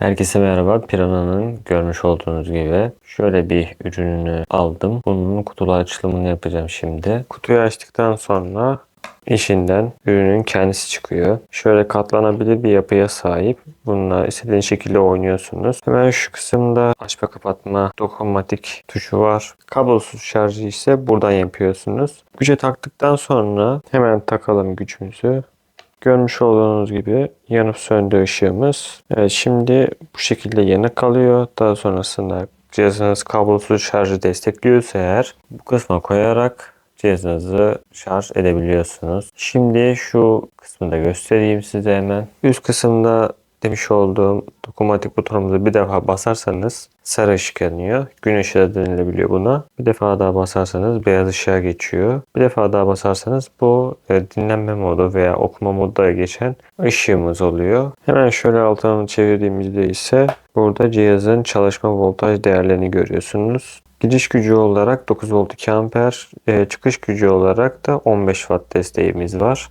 Herkese merhaba. Piranha'nın görmüş olduğunuz gibi şöyle bir ürününü aldım. Bunun kutulu açılımını yapacağım şimdi. Kutuyu açtıktan sonra içinden ürünün kendisi çıkıyor. Şöyle katlanabilir bir yapıya sahip. Bununla istediğiniz şekilde oynuyorsunuz. Hemen şu kısımda açma kapatma dokunmatik tuşu var. Kablosuz şarjı ise buradan yapıyorsunuz. Güce taktıktan sonra hemen takalım gücümüzü. Görmüş olduğunuz gibi yanıp söndü ışığımız. Evet şimdi bu şekilde yanık kalıyor. Daha sonrasında cihazınız kablosuz şarjı destekliyorsa eğer bu kısma koyarak cihazınızı şarj edebiliyorsunuz. Şimdi şu kısmı da göstereyim size hemen. Üst kısımda demiş olduğum dokunmatik butonumuzu bir defa basarsanız sarı ışık yanıyor. Gün ışığı da denilebiliyor buna. Bir defa daha basarsanız beyaz ışığa geçiyor. Bir defa daha basarsanız bu e, dinlenme modu veya okuma moduna geçen ışığımız oluyor. Hemen şöyle altına çevirdiğimizde ise burada cihazın çalışma voltaj değerlerini görüyorsunuz. Giriş gücü olarak 9 volt 2 amper, e, çıkış gücü olarak da 15 watt desteğimiz var.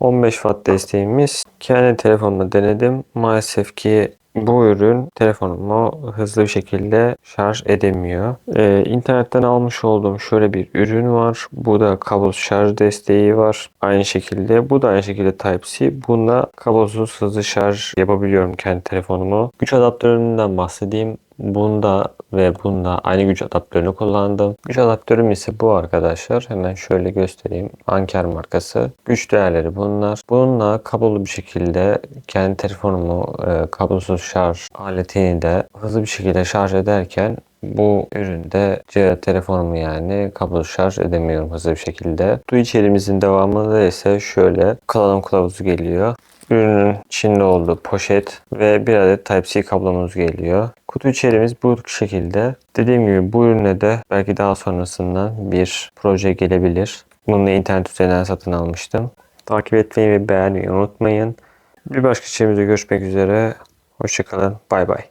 15 watt desteğimiz kendi telefonumda denedim. Maalesef ki bu ürün telefonumu hızlı bir şekilde şarj edemiyor. Ee, internetten almış olduğum şöyle bir ürün var. Bu da kablosuz şarj desteği var. Aynı şekilde bu da aynı şekilde Type-C. Bunda kablosuz hızlı şarj yapabiliyorum kendi telefonumu. Güç adaptöründen bahsedeyim. Bunda ve bunda aynı güç adaptörünü kullandım. Güç adaptörüm ise bu arkadaşlar. Hemen şöyle göstereyim. Anker markası. Güç değerleri bunlar. Bununla kablolu bir şekilde kendi telefonumu e, kablosuz şarj aletini de hızlı bir şekilde şarj ederken bu üründe telefonumu yani kablosuz şarj edemiyorum hızlı bir şekilde. Bu içeriğimizin devamında ise şöyle kullanım kılavuzu geliyor. Ürünün içinde olduğu poşet ve bir adet Type-C kablomuz geliyor. Kutu içeriğimiz bu şekilde. Dediğim gibi bu ürüne de belki daha sonrasında bir proje gelebilir. Bunu internet üzerinden satın almıştım. Takip etmeyi ve beğenmeyi unutmayın. Bir başka içeriğimizde görüşmek üzere. Hoşçakalın. Bay bay.